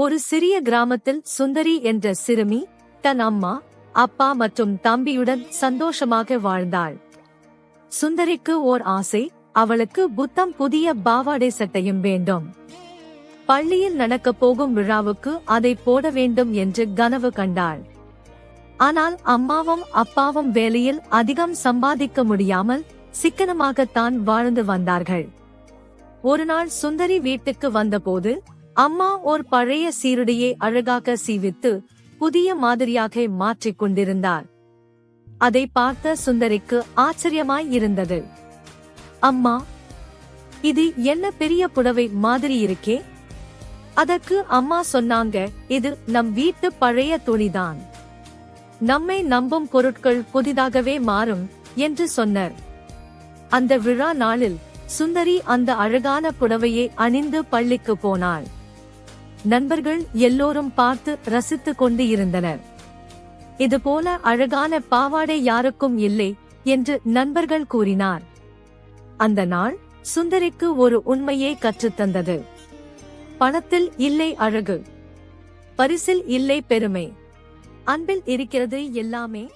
ஒரு சிறிய கிராமத்தில் சுந்தரி என்ற சிறுமி தன் அம்மா அப்பா மற்றும் தம்பியுடன் சந்தோஷமாக வாழ்ந்தாள். சுந்தரிக்கு ஓர் ஆசை அவளுக்கு புத்தம் புதிய பாவாடை சட்டையும் வேண்டும். பள்ளியில் நடக்கப் போகும் விழாவுக்கு அதை போட வேண்டும் என்று கனவு கண்டாள். ஆனால் அம்மாவும் அப்பாவும் வேலையில் அதிகம் சம்பாதிக்க முடியாமல் சிக்கனமாகத்தான் வாழ்ந்து வந்தார்கள். ஒரு நாள் சுந்தரி வீட்டுக்கு வந்தபோது அம்மா ஓர் பழைய சீருடையை அழகாக சீவித்து புதிய மாதிரியாக மாற்றிக் கொண்டிருந்தார். அதை பார்த்த சுந்தரிக்கு ஆச்சரியமாய் இருந்தது. அம்மா இது என்ன பெரிய புடவை மாதிரி இருக்கே? அதற்கு அம்மா சொன்னாங்க இது நம் வீட்டு பழைய துணிதான். நம்மை நம்பும் பொருட்கள் புதிதாகவே மாறும் என்று சொன்னார். அந்த விழா நாளில் சுந்தரி அந்த அழகான புடவையை அணிந்து பள்ளிக்கு போனாள். நண்பர்கள் எல்லோரும் பார்த்து ரசித்துக் கொண்டு இருந்தனர் இதுபோல அழகான பாவாடை யாருக்கும் இல்லை என்று நண்பர்கள் கூறினார். அந்த நாள் சுந்தரிக்கு ஒரு உண்மையை கற்றுத்தந்தது பணத்தில் இல்லை அழகு. பரிசில் இல்லை பெருமை. அன்பில் இருக்கிறது எல்லாமே